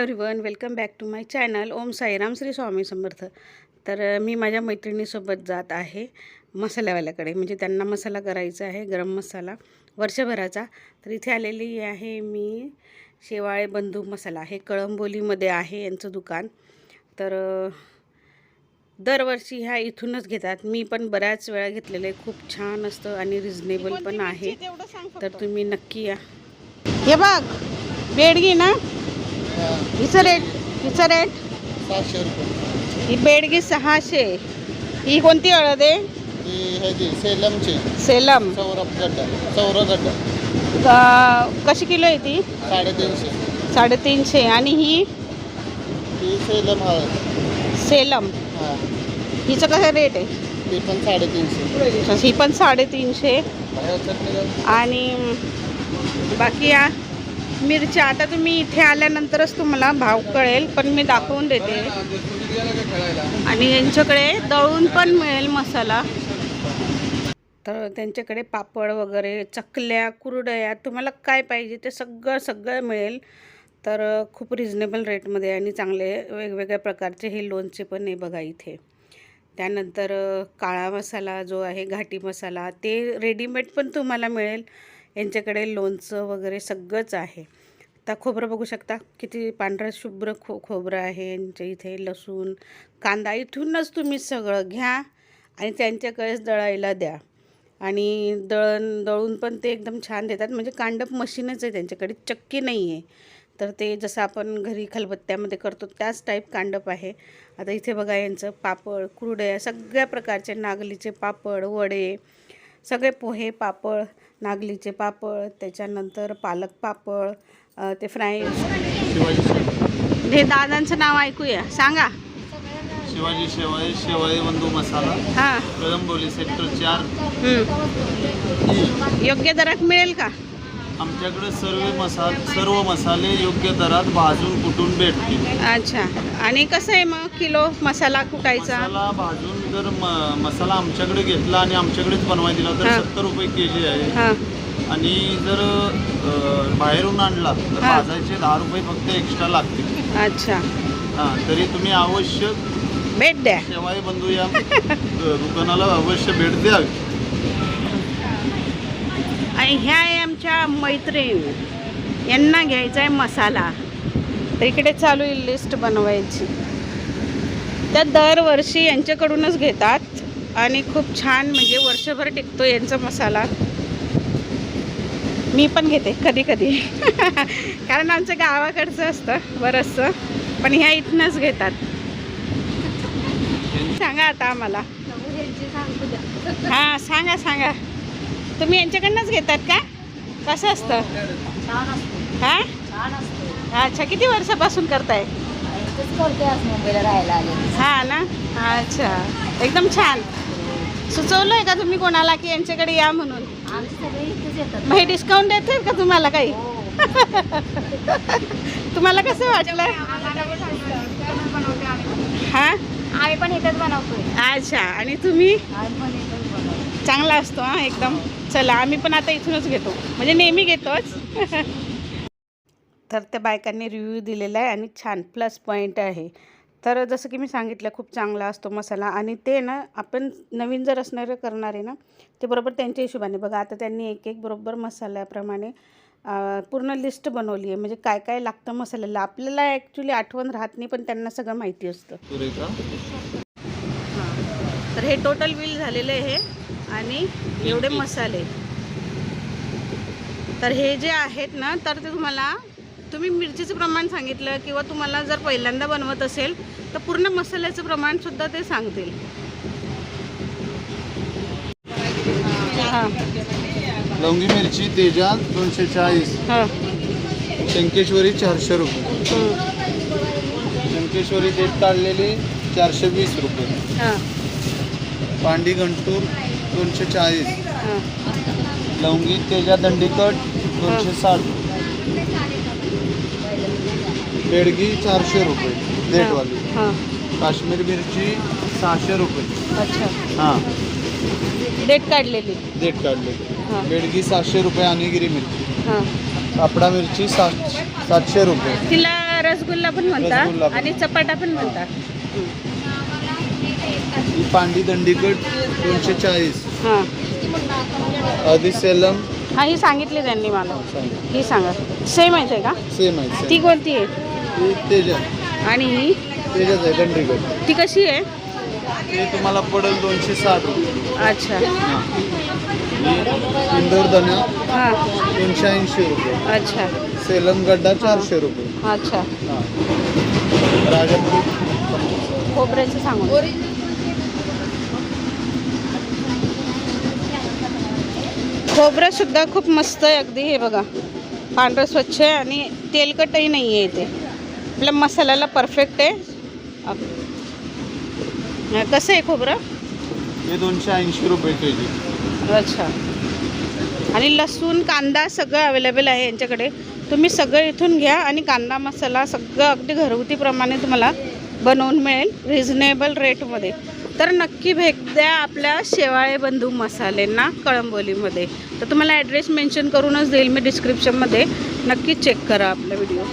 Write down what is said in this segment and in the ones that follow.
Everyone welcome back to my channel Om Sairam Shri Swami Samarth. तर मी माझ्या मैत्रिणीसोबत जात आहे मसाल्यावाल्याकडे. म्हणजे त्यांना मसाला करायचा आहे गरम मसाला वर्षभराचा. तर इथे आलेली आहे मी शेवाळे बंधू मसाला. हे कळंबोलीमध्ये आहे यांचं दुकान. तर दरवर्षी ह्या इथूनच घेतात. मी पण बऱ्याच वेळा घेतलेलं आहे. खूप छान असतं आणि रिझनेबल पण आहे. तर तुम्ही नक्की या. हे बघ बेडगी ना? हिचं रेट हिचं रेट सातशे रुपये. ही बेडगी सहाशे. ही कोणती हळद आहे? ती ह्याची सेलमची. सेलम. सौरभ गड्डा. सौर गड्डा. क- कशी किलो आहे ती? साडेतीनशे. साडेतीनशे. आणि ही? ती सेलम हळद. सेलम. हां. हिचं कसं रेट आहे? ती पण साडेतीनशे. अच्छा, ही पण साडेतीनशे. आणि बाकी या मिरच्या आता तुम्ही इथे आल्यानंतरच तुम्हाला भाव कळेल पण मी दाखवून देते. आणि यांच्याकडे दळून पण मिळेल मसाला. तर त्यांच्याकडे पापड वगैरे चकल्या कुरडया तुम्हाला काय पाहिजे ते सगळं सगळं मिळेल. तर खूप रिजनेबल रेटमध्ये आणि चांगले वेगवेगळ्या प्रकारचे हे लोणचे पण आहे बघा इथे. त्यानंतर काळा मसाला जो आहे घाटी मसाला ते रेडीमेड पण तुम्हाला मिळेल. यांच्याकडे लोणचं वगैरे सगळंच आहे. आता खोबरं बघू शकता किती पांढरं शुभ्र खो खोबरं आहे यांच्या इथे लसूण कांदा इथूनच तुम्ही सगळं घ्या आणि त्यांच्याकडेच दळायला द्या. आणि दळण दळून पण ते एकदम छान देतात. म्हणजे कांडप मशीनच आहे त्यांच्याकडे चक्की नाही आहे तर ते जसं आपण घरी खलबत्त्यामध्ये करतो त्याच टाईप कांडप आहे. आता इथे बघा यांचं पापड कुरडया सगळ्या प्रकारचे नागलीचे पापड वडे सगळे पोहे पापड नागलीचे पापड त्याच्यानंतर पालक पापड ते फ्राय. हे दादांचं नाव ऐकूया. सांगा. शिवाजी शेवाळे शेवाळे बंधू मसाला हां. कळंबोली सेक्टर चार. योग्य दरात मिळेल का? आमच्याकडे सर्व मसाल सर्व मसाले योग्य दरात भाजून कुटून भेटतील. अच्छा. आणि कसं आहे मग किलो मसाला कुटायचा? मसाला भाजून जर म- मसाला आमच्याकडे घेतला आणि आमच्याकडेच बनवाय दिला तर हां. सत्तर रुपये के जी आहे. हां. आणि जर अ, बाहेरून आणला तर हां. भाजायचे दहा रुपये फक्त एक्स्ट्रा लागतील. अच्छा. हां तरी तुम्ही अवश्य भेट द्या. शेवाई बंधू या दुकानाला अवश्य भेट द्यावी आणि ह्या आहे आमच्या मैत्रीण. यांना घ्यायचा आहे मसाला. तर इकडे चालू आहे लिस्ट बनवायची. त्या दरवर्षी यांच्याकडूनच घेतात. आणि खूप छान म्हणजे वर्षभर टिकतो यांचा मसाला. मी पण घेते कधी कधी. कारण आमचं गावाकडचं असतं बरंचसं. पण ह्या इथनंच घेतात. सांगा आता आम्हाला. हां सांगा सांगा. तुम्ही यांच्याकडनंच घेतात का? कसं असतं? हां? अच्छा किती वर्षापासून करताय? मुंबईला राहायला आले. हां ना? अच्छा एकदम छान. सुचवलं आहे का तुम्ही कोणाला की यांच्याकडे या म्हणून? हे डिस्काउंट देतील का तुम्हाला काही? तुम्हाला कसं वाटलं? हां? आम्ही पण इथेच बनवतोय. अच्छा आणि तुम्ही आम्ही पण इथेच बनवतो चांगला असतो हां एकदम. चला आम्ही पण आता इथूनच घेतो. म्हणजे नेहमी घेतोच. तर त्या बायकांनी रिव्ह्यू दिलेला आहे आणि छान प्लस पॉईंट आहे. तर जसं की मी सांगितलं खूप चांगला असतो मसाला आणि ते ना आपण नवीन जर असणारे करणार आहे ना ते बरोबर त्यांच्या हिशोबाने बघा. आता त्यांनी एक एक बरोबर मसाल्याप्रमाणे पूर्ण लिस्ट बनवली आहे. म्हणजे काय काय लागतं मसाल्याला? आपल्याला ॲक्च्युली आठवण राहत नाही पण त्यांना सगळं माहिती असतं. हां तर हे टोटल बिल झालेलं आहे. हे आणि एवढे मसाले. तर हे जे आहेत ना तर ते तुम्हाला तुम्ही मिरचीचं प्रमाण सांगितलं किंवा तुम्हाला जर पहिल्यांदा बनवत असेल तर पूर्ण मसाल्याचं प्रमाणसुद्धा ते सांगतील. हां. लवंगी मिरची तेजा दोनशे चाळीस. हां. शंकेश्वरी चारशे रुपये. शंकेश्वरी डेट काढलेली चारशे वीस रुपये. हां. पांडी घंटूर दोनशे चाळीस लवंगी तेजा दंडीकट दोनशे साठ. बेडगी चारशे रुपये. हां. काश्मीर मिरची सहाशे रुपये. अच्छा. हां. डेट काढलेली. डेट काढलेली. हां. बेडगी सातशे रुपये आणि गिरी मिरची. हां. कापडा मिरची सात सातशे रुपये. तिला रसगुल्ला पण रसगुल्ला म्हणता पण. आणि चपाटा पण म्हणता. ही पांडी दंडीकट दोनशे चाळीस. हां. आधी सेलम. हां ही सांगितली त्यांनी मला. ही सांगा. सेम आहे का? सेम आहे ती. कोणती आहे? तेजा. आणि ही? तेजाच आहे दंडीकट ती कशी आहे? ते तुम्हाला पडेल दोनशे साठ. रुपये अच्छा. ही. इंदोर धना हां. दोनशे ऐंशी रुपये. अच्छा. सेलम गड्डा चारशे रुपये. अच्छा. राजापुरी. खोबऱ्याचं सांगून खोबरं सुद्धा खूप मस्त आहे अगदी हे बघा. पांढरं स्वच्छ आहे आणि तेलकटही नाही आहे इथे. आपल्या मसाल्याला परफेक्ट आहे. कसं आहे खोबरं? हे दोनशे ऐंशी रुपये के जी अच्छा. आणि लसूण कांदा सगळं अवेलेबल आहे यांच्याकडे. तुम्ही सगळं इथून घ्या आणि कांदा मसाला सगळं अगदी घरगुतीप्रमाणे तुम्हाला बनवून मिळेल. रिझनेबल रेटमध्ये तर नक्की भेट द्या आपल्या शेवाळे बंधू मसालेंना कळंबोलीमध्ये. तर तुम्हाला ॲड्रेस मेन्शन करूनच देईल मी डिस्क्रिप्शनमध्ये नक्की चेक करा आपला व्हिडिओ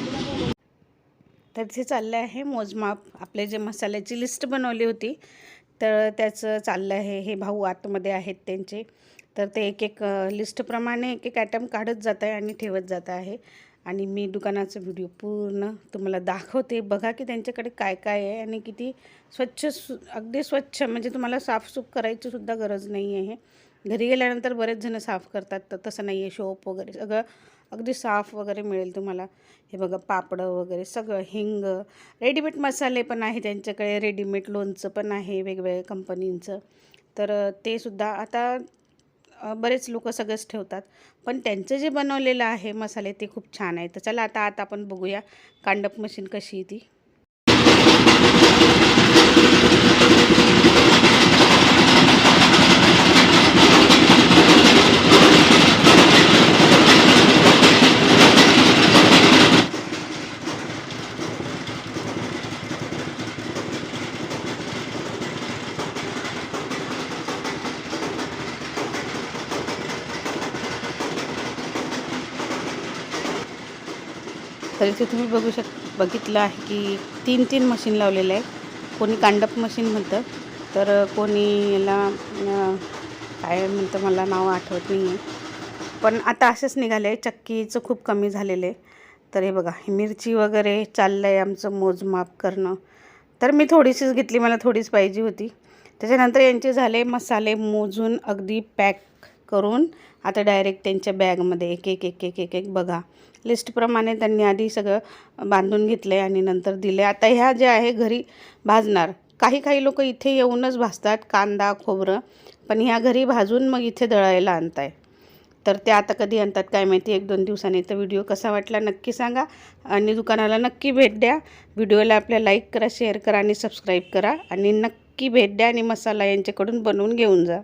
तर ते चाललं आहे मोजमाप. आपले जे मसाल्याची लिस्ट बनवली होती तर त्याचं चाललं आहे. हे भाऊ आतमध्ये आहेत त्यांचे. तर ते एक एक लिस्टप्रमाणे एक एक ॲटम काढत जात आहे आणि ठेवत जात आहे. आणि मी दुकानाचा व्हिडिओ पूर्ण तुम्हाला दाखवते. बघा की त्यांच्याकडे काय काय आहे आणि किती स्वच्छ सु अगदी स्वच्छ म्हणजे तुम्हाला साफसूफ करायचीसुद्धा गरज नाही आहे. घरी गेल्यानंतर बरेच जण साफ करतात तर तसं नाही आहे. शोप वगैरे सगळं अगदी साफ वगैरे मिळेल तुम्हाला. हे बघा पापडं वगैरे सगळं हिंग रेडीमेड मसाले पण आहे त्यांच्याकडे. रेडीमेड लोणचं पण आहे वेगवेगळ्या कंपनींचं. तर ते सुद्धा आता बरेच लोक सगळंच ठेवतात. पण त्यांचं जे बनवलेलं आहे मसाले ते खूप छान आहे. तर चला आता आता आपण बघूया कांडप मशीन कशी आहे ती. तर इथे तुम्ही बघू शक बघितलं आहे की तीन तीन मशीन लावलेलं आहे कोणी कांडप मशीन म्हणतं तर कोणी याला काय म्हणतं मला नाव आठवत नाही आहे पण आता असेच निघाले चक्कीचं खूप कमी झालेलं आहे तर हे बघा मिरची वगैरे चाललं आहे आमचं मोजमाप करणं. तर मी थोडीशीच घेतली मला थोडीच पाहिजे होती. त्याच्यानंतर यांचे झाले मसाले मोजून अगदी पॅक करून आता डायरेक्ट त्यांच्या बॅगमध्ये एक एक एक एक एक एक बघा. लिस्टप्रमाणे त्यांनी आधी सगळं बांधून घेतलं आहे आणि नंतर दिले आता ह्या ज्या आहे घरी भाजणार काही काही लोक इथे येऊनच भाजतात कांदा खोबरं पण ह्या घरी भाजून मग इथे दळायला आणताय. तर ते आता कधी आणतात काय माहिती? एक दोन दिवसांनी. तर व्हिडिओ कसा वाटला नक्की सांगा. आणि दुकानाला नक्की भेट द्या. व्हिडिओला आपल्या लाईक करा शेअर करा आणि सबस्क्राईब करा. आणि नक्की भेट द्या आणि मसाला यांच्याकडून बनवून घेऊन जा.